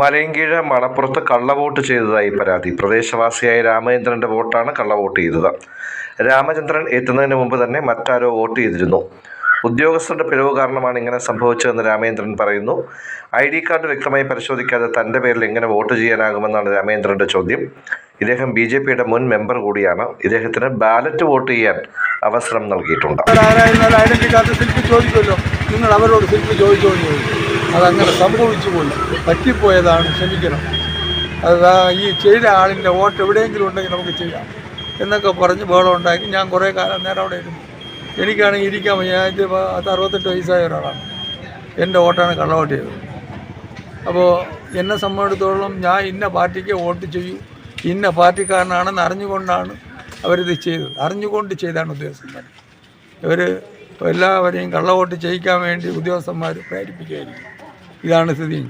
മലയങ്കീഴ് മണപ്പുറത്ത് കള്ളവോട്ട് ചെയ്തതായി പരാതി. പ്രദേശവാസിയായ രാമചന്ദ്രന്റെ വോട്ടാണ് കള്ളവോട്ട് ചെയ്തത്. രാമചന്ദ്രൻ എത്തുന്നതിന് മുമ്പ് തന്നെ മറ്റാരോ വോട്ട് ചെയ്തിരുന്നു. ഉദ്യോഗസ്ഥരുടെ പിഴവ് കാരണമാണ് ഇങ്ങനെ സംഭവിച്ചതെന്ന് രാമേന്ദ്രൻ പറയുന്നു. ഐ ഡി കാർഡ് വ്യക്തമായി പരിശോധിക്കാതെ തന്റെ പേരിൽ എങ്ങനെ വോട്ട് ചെയ്യാനാകുമെന്നാണ് രാമേന്ദ്രന്റെ ചോദ്യം. ഇദ്ദേഹം ബി ജെ പിയുടെ മുൻ മെമ്പർ കൂടിയാണ്. ഇദ്ദേഹത്തിന് ബാലറ്റ് വോട്ട് ചെയ്യാൻ അവസരം നൽകിയിട്ടുണ്ട്. നിങ്ങൾ അവരോട് ചോദിച്ചോന്ന് ചോദിക്കും അതങ്ങനെ സംഭവിച്ചു പോയി പറ്റിപ്പോയതാണ് ക്ഷമിക്കണം. അത് ഈ ചെയ്ത ആളിന്റെ വോട്ട് എവിടെയെങ്കിലും ഉണ്ടെങ്കിൽ നമുക്ക് ചെയ്യാം. എന്നൊക്കെ പറഞ്ഞ് ബഹളം ഉണ്ടാക്കി ഞാൻ കുറേ കാലം നേരം അവിടെ ഇരുന്നു. എനിക്കാണെങ്കിൽ ഇരിക്കാൻ. ഞാൻ പത്ത് അറുപത്തെട്ട് വയസ്സായ ഒരാളാണ്. എന്റെ വോട്ടാണ് കള്ളവോട്ട് ചെയ്തത്. അപ്പോൾ എന്നെ സംബന്ധിച്ചിടത്തോളം ഞാൻ ഇന്ന പാർട്ടിക്ക് വോട്ട് ചെയ്യൂ. ഇന്ന പാർട്ടിക്കാരനാണെന്ന് അറിഞ്ഞുകൊണ്ടാണ് അവരിത് ചെയ്തത്. അറിഞ്ഞുകൊണ്ട് ചെയ്താണ് ഉദ്യോഗസ്ഥന്മാർ. ഇവർ എല്ലാവരെയും കള്ളവോട്ട് ചെയ്യിക്കാൻ വേണ്ടി ഉദ്യോഗസ്ഥന്മാർ പ്രേരിപ്പിക്കുകയായിരിക്കും. ഇതാണ് സ്ഥിതി.